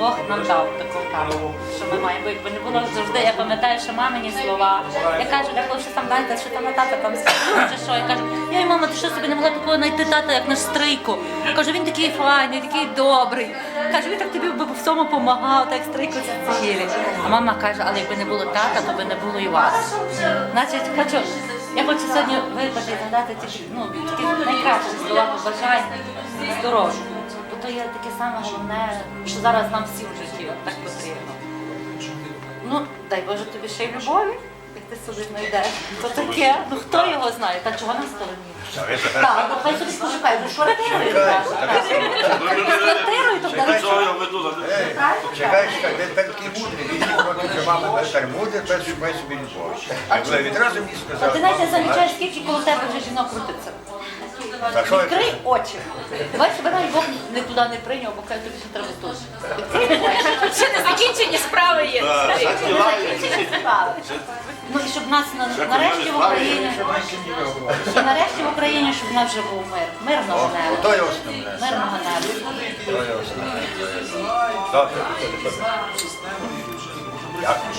Бог нам дав таку тату, що ми маємо. Якби не було завжди, я пам'ятаю, що мамині слова. Я кажу, деколи що там дайте, що там на тата там чи що. Я кажу, я мама, ти що собі не могла такого знайти тата, як наш стрийко. Кажу, він такий файний, такий добрий. Кажу, він так тобі би в всьому допомагав, так стрийко цілі. А мама каже, але якби не було тата, то би не було і вас. Значить, хочу. Я хочу сьогодні випити і згадати ті ну, найкращі слова побажань здоров'я. То є таке саме головне, що зараз нам всім в житті так потрібно. Ну, дай Боже тобі ще й любові, як ти собі знайдеш. То таке, ну хто його знає, та чого на стороні? Так, ну хай собі пошукай, ну що так. З квартирою, то чекай, чекай, де такий мудрий, він проти мами тепер мудрий, тепер шукай собі любов. Я відразу мені А сказав. ти навіть замічаєш, скільки коло тебе вже жінок крутиться. Та що я Відкрий очі. Давай себе навіть Бог не туди не прийняв, бо каже, тобі ще треба тут. Ще не закінчені справи є. Ну і щоб нас на- нарешті в Україні, і нарешті в Україні, щоб в нас вже був мир. Мирного неба. Ото є основне. Мирного неба. То є основне. Добре. Дякую.